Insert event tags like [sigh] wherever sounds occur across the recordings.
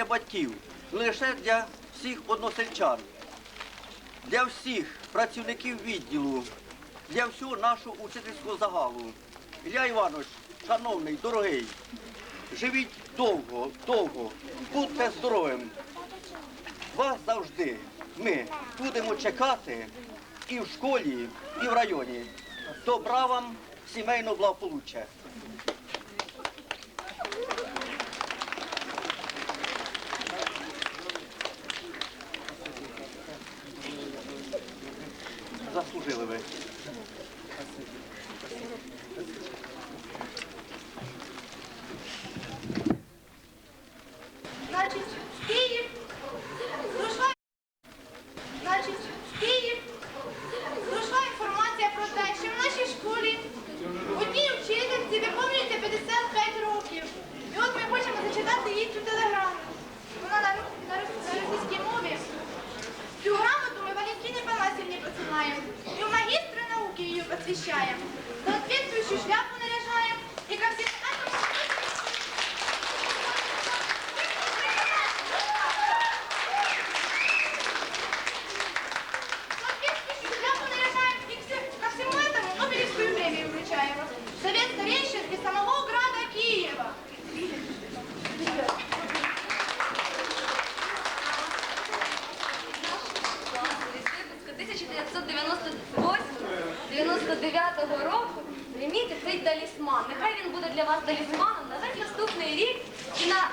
для батьків, лише для всіх односельчан, для всіх працівників відділу, для всього нашого учительського загалу. Ілля Іванович, шановний, дорогий, живіть довго, довго, будьте здоровим. Вас завжди ми будемо чекати і в школі, і в районі. Добра вам, сімейного благополуччя. Заслужили ви. 2009 року прийміть цей талісман. Нехай він буде для вас талісманом на весь наступний рік і на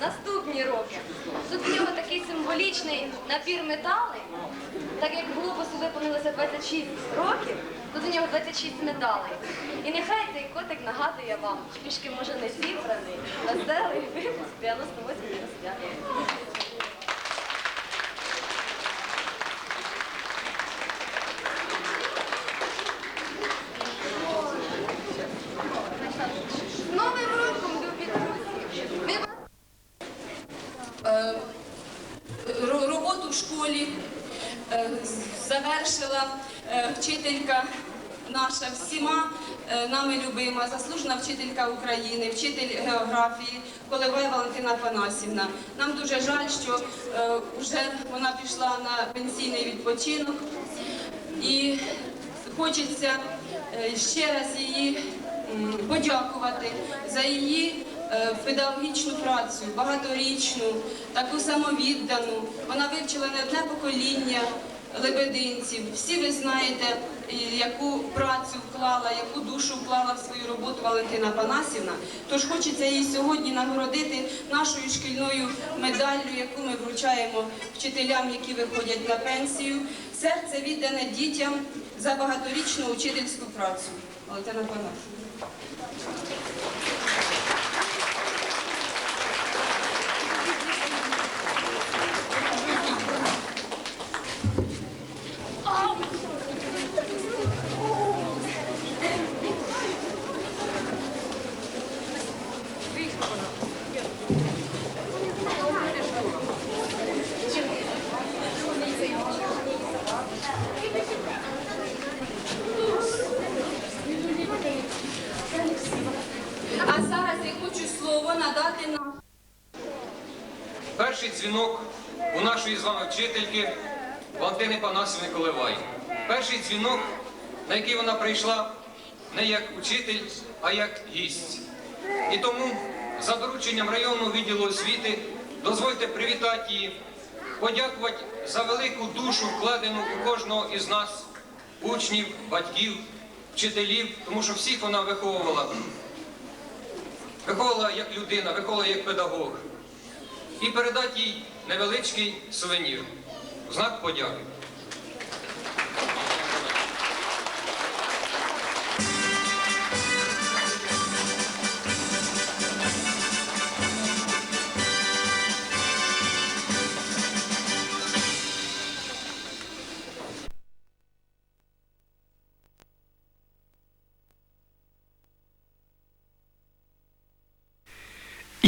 наступні роки. Тут у нього такий символічний набір метали, так як глобусу виповнилося 26 років, тут у нього 26 медалей. І нехай цей котик нагадує вам, трішки може не зібраний, веселий випуск 98 95 всіма е, нами любима, заслужена вчителька України, вчитель географії Колевай Валентина Панасівна. Нам дуже жаль, що е, вже вона пішла на пенсійний відпочинок і хочеться е, ще раз її подякувати за її педагогічну працю, багаторічну, таку самовіддану. Вона вивчила не одне покоління лебединців. Всі ви знаєте, яку працю вклала, яку душу вклала в свою роботу Валентина Панасівна. Тож хочеться її сьогодні нагородити нашою шкільною медаллю, яку ми вручаємо вчителям, які виходять на пенсію. Серце віддане дітям за багаторічну учительську працю. Валентина Панасівна. А зараз я хочу слово нам. Перший дзвінок у нашої з вами вчительки Валентини Панасівни Коливай. Перший дзвінок, на який вона прийшла не як учитель, а як гість. І тому за дорученням районного відділу освіти дозвольте привітати її, подякувати за велику душу, вкладену у кожного із нас, учнів, батьків, вчителів, тому що всіх вона виховувала. Виховувала як людина, виховувала як педагог і передати їй невеличкий сувенір в знак подяки.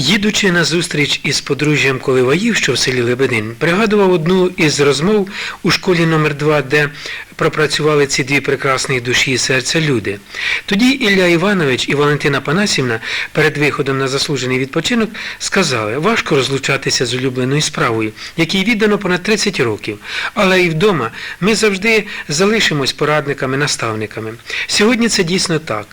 Їдучи на зустріч із подружжям Коливаїв, що в селі Лебедин, пригадував одну із розмов у школі номер 2 де пропрацювали ці дві прекрасні душі і серця люди. Тоді Ілля Іванович і Валентина Панасівна перед виходом на заслужений відпочинок сказали, важко розлучатися з улюбленою справою, якій віддано понад 30 років. Але і вдома ми завжди залишимось порадниками, наставниками. Сьогодні це дійсно так.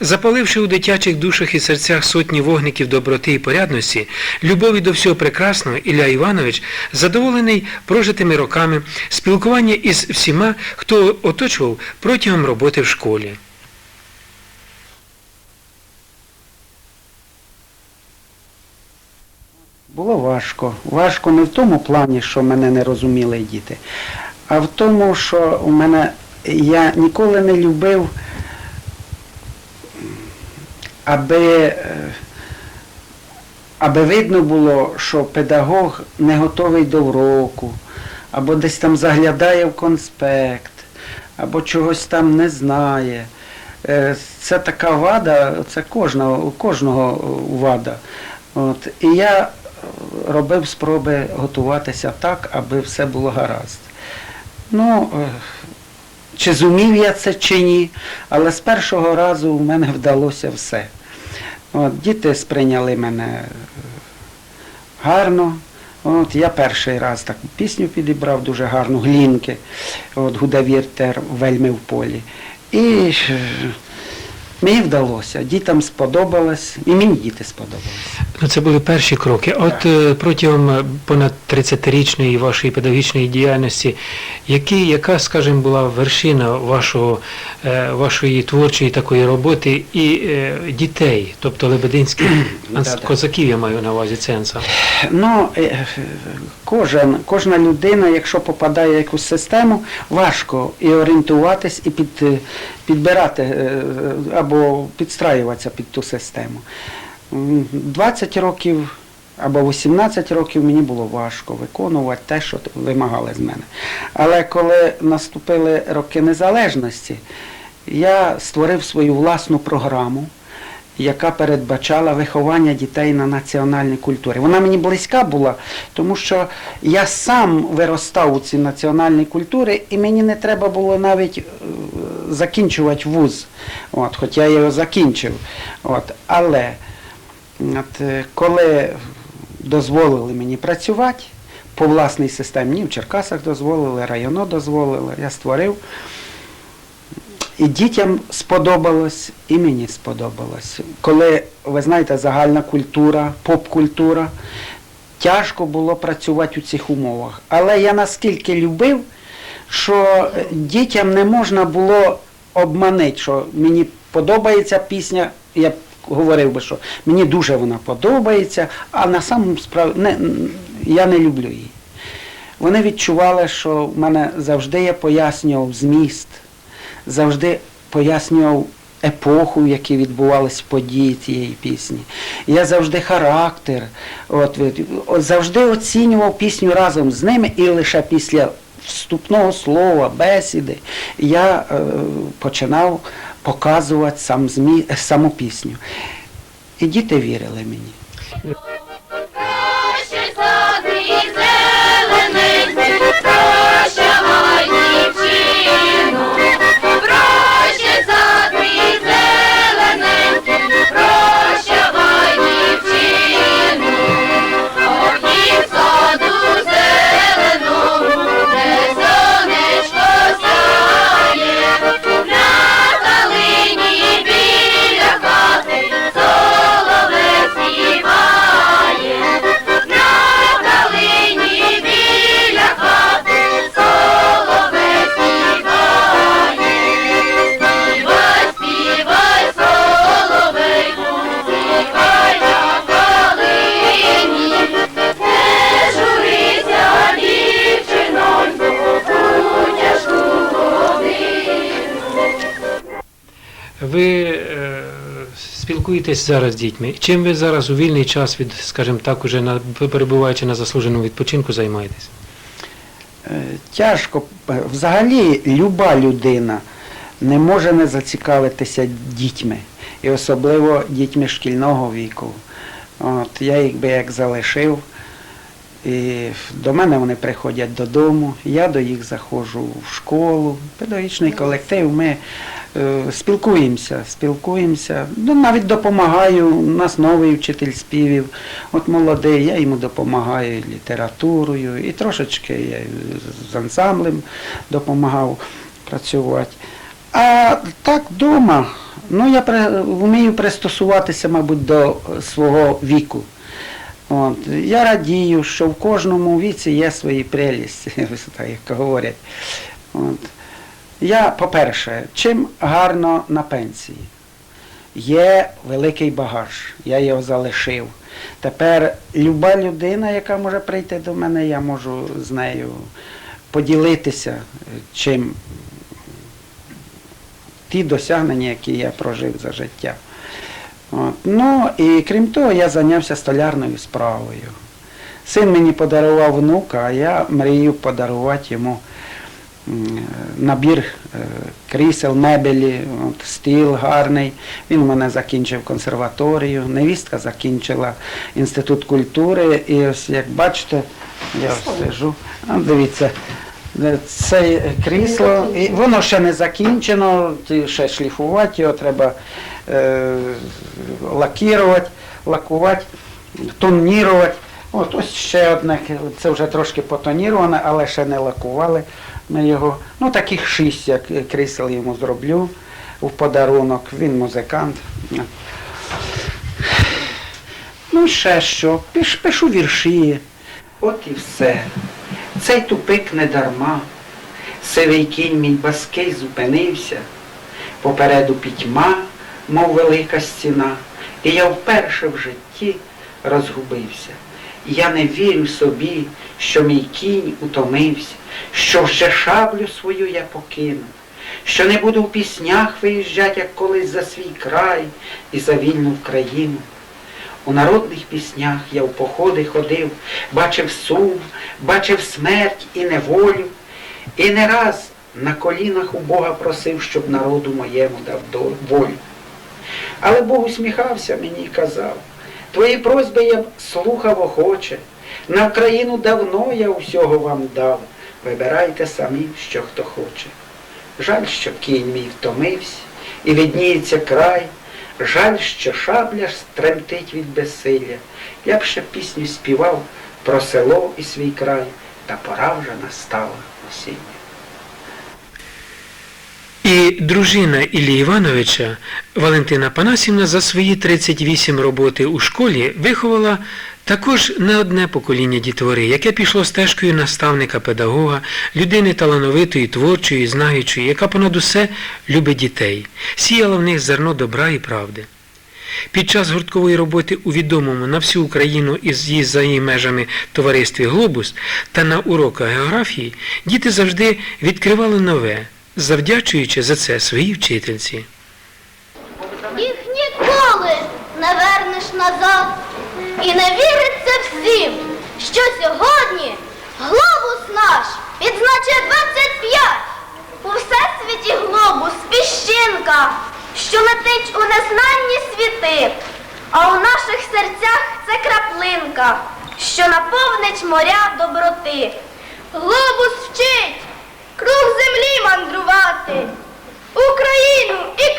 Запаливши у дитячих душах і серцях сотні вогників доброти і порядності, любові до всього прекрасного, Ілля Іванович задоволений прожитими роками спілкування із всіма, хто оточував протягом роботи в школі. Було важко. Важко не в тому плані, що мене не розуміли діти, а в тому, що у мене я ніколи не любив, аби, е, аби видно було, що педагог не готовий до уроку, або десь там заглядає в конспект, або чогось там не знає. Е, Це така вада, це кожного, у кожного вада. От. І я робив спроби готуватися так, аби все було гаразд. Ну, е, чи зумів я це чи ні, але з першого разу в мене вдалося все. От, діти сприйняли мене е, гарно. От, я перший раз таку пісню підібрав дуже гарну, глінки. От, гудавір тер вельми в полі. І мені вдалося, дітям сподобалось, і мені діти сподобалось. Ну, це були перші кроки. От е, протягом е, понад 30-річної вашої педагогічної діяльності, які, яка, скажімо, була вершина вашого, е, вашої творчої такої роботи і дітей, тобто лебединських козаків, я маю на увазі ценса. Ну, кожен, кожна людина, якщо попадає в якусь систему, важко і орієнтуватись, і під, підбирати е, або підстраюватися під ту систему. 20 років або 18 років мені було важко виконувати те, що вимагали з мене. Але коли наступили роки незалежності, я створив свою власну програму яка передбачала виховання дітей на національній культурі. Вона мені близька була, тому що я сам виростав у цій національній культурі, і мені не треба було навіть е, закінчувати вуз, от, хоч я його закінчив. От, але от, е, коли дозволили мені працювати по власній системі, в Черкасах дозволили, районо дозволили, я створив. І дітям сподобалось, і мені сподобалось. Коли, ви знаєте, загальна культура, поп-культура, тяжко було працювати у цих умовах. Але я наскільки любив, що дітям не можна було обманити, що мені подобається пісня, я говорив би, що мені дуже вона подобається, а на самому справі не, я не люблю її. Вони відчували, що в мене завжди я пояснював зміст завжди пояснював епоху, в якій відбувалися події цієї пісні. Я завжди характер, от, завжди оцінював пісню разом з ними і лише після вступного слова, бесіди я е, починав показувати сам змі, саму пісню. І діти вірили мені. Ви е, спілкуєтесь зараз з дітьми. Чим ви зараз у вільний час від, скажімо так, уже на, перебуваючи на заслуженому відпочинку, займаєтесь? Е, Тяжко. Е, Взагалі люба людина не може не зацікавитися дітьми. І особливо дітьми шкільного віку. От, я їх би як залишив. І до мене вони приходять додому, я до їх заходжу в школу, педагогічний колектив, ми спілкуємося, спілкуємося. Ну, навіть допомагаю. У нас новий вчитель співів, от молодий, я йому допомагаю літературою, і трошечки я з ансамблем допомагав працювати. А так вдома, ну я вмію пристосуватися, мабуть, до свого віку. От. Я радію, що в кожному віці є свої прелісті, [laughs] як говорять. От. Я, по-перше, чим гарно на пенсії. Є великий багаж, я його залишив. Тепер люба людина, яка може прийти до мене, я можу з нею поділитися, чим ті досягнення, які я прожив за життя. От. Ну і крім того, я зайнявся столярною справою. Син мені подарував внука, а я мрію подарувати йому набір е, крісел, мебелі, от, стіл гарний. Він у мене закінчив консерваторію, невістка закінчила інститут культури. І ось як бачите, я сижу. Дивіться, е, це крісло, і воно ще не закінчено, ще шліфувати його треба е, лакірувати, лакувати, тонірувати. От ось ще одне, це вже трошки потоніроване, але ще не лакували ми його. Ну таких шість як крісел йому зроблю в подарунок. Він музикант. Ну, ще що, Пиш, пишу вірші. От і все. Цей тупик не дарма. Сивий кінь мій баский зупинився. Попереду пітьма, мов велика стіна. І я вперше в житті розгубився. Я не вірю собі, що мій кінь утомився, що ще шаблю свою я покину, що не буду в піснях виїжджать, як колись за свій край і за вільну країну. У народних піснях я в походи ходив, бачив сум, бачив смерть і неволю, і не раз на колінах у Бога просив, щоб народу моєму дав волю. Але Бог усміхався мені і казав, твої просьби я слухав охоче, на Україну давно я усього вам дав, вибирайте самі, що хто хоче. Жаль, що кінь мій втомився, і видніється край, жаль, що шабля ж тремтить від безсилля. Я б ще пісню співав про село і свій край, та пора вже настала осіння. І дружина Іллі Івановича Валентина Панасівна за свої 38 роботи у школі виховала також не одне покоління дітвори, яке пішло стежкою наставника-педагога, людини талановитої, творчої, знаючої, яка понад усе любить дітей, сіяла в них зерно добра і правди. Під час гурткової роботи у відомому на всю Україну і з- за її межами товаристві Глобус та на уроках географії діти завжди відкривали нове, завдячуючи за це своїй вчительці. Їх ніколи не вернеш назад. І не віриться всім, що сьогодні глобус наш відзначає 25. У всесвіті глобус піщинка, що летить у незнанні світи. А у наших серцях це краплинка, що наповнить моря доброти. Глобус вчить круг землі мандрувати, Україну і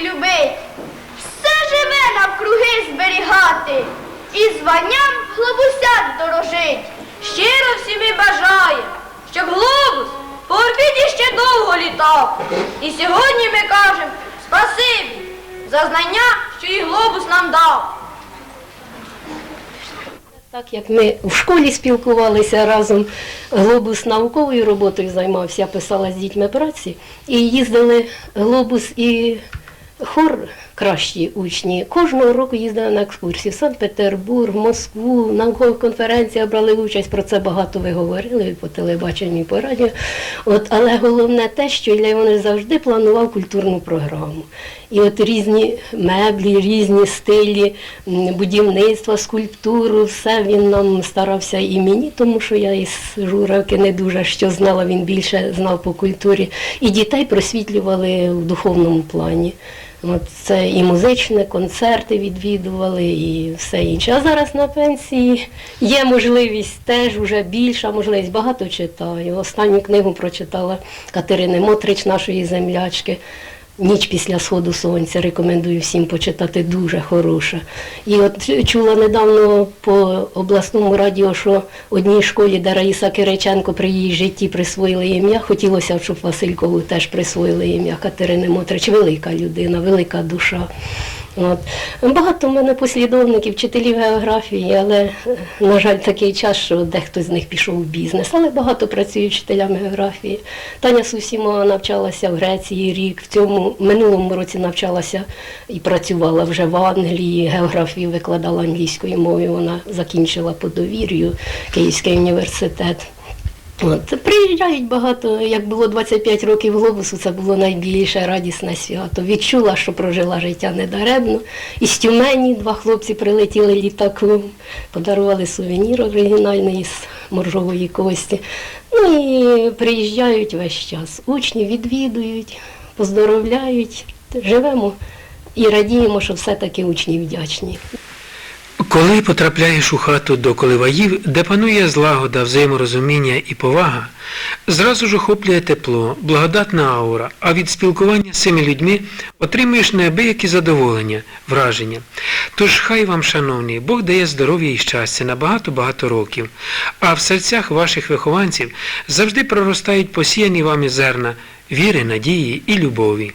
любить, все живе навкруги зберігати, і званням глобусят дорожить. Щиро всім і бажаю, щоб глобус по орбіті ще довго літав. І сьогодні ми кажемо спасибі за знання, що і глобус нам дав. Так як ми в школі спілкувалися разом, глобус науковою роботою займався, писала з дітьми праці, і їздили глобус і хор кращі учні. Кожного року їздили на екскурсії в Санкт-Петербург, Москву, наукових конференціях брали участь. Про це багато ви говорили по телебаченню, і по радіо. От, але головне те, що Ілля Іванович завжди планував культурну програму. І от різні меблі, різні стилі будівництва, скульптуру, все він нам старався і мені, тому що я із Журавки не дуже що знала, він більше знав по культурі. І дітей просвітлювали в духовному плані. Це і музичні концерти відвідували, і все інше. А зараз на пенсії є можливість теж уже більша можливість. Багато читаю. Останню книгу прочитала Катерини Мотрич, нашої землячки. Ніч після сходу сонця рекомендую всім почитати дуже хороша. І от чула недавно по обласному радіо, що одній школі, де Раїса Кириченко при її житті присвоїли ім'я, хотілося, б, щоб Василькову теж присвоїли ім'я Катерини Мотрич. Велика людина, велика душа. От. Багато в мене послідовників, вчителів географії, але, е, на жаль, такий час, що дехто з них пішов в бізнес, але багато працюють вчителями географії. Таня Сусімова навчалася в Греції рік, в цьому минулому році навчалася і працювала вже в Англії, географію викладала англійською мовою, вона закінчила по довір'ю Київський університет. От, приїжджають багато, як було 25 років глобусу, це було найбільше радісне свято. Відчула, що прожила життя недаремно. Із Тюмені два хлопці прилетіли літаком, подарували сувенір оригінальний з моржової кості. Ну і приїжджають весь час. Учні відвідують, поздоровляють, живемо і радіємо, що все-таки учні вдячні. Коли потрапляєш у хату до коливаїв, де панує злагода, взаєморозуміння і повага, зразу ж охоплює тепло, благодатна аура, а від спілкування з цими людьми отримуєш неабиякі задоволення, враження. Тож хай вам, шановні, Бог дає здоров'я і щастя на багато-багато років, а в серцях ваших вихованців завжди проростають посіяні вами зерна віри, надії і любові.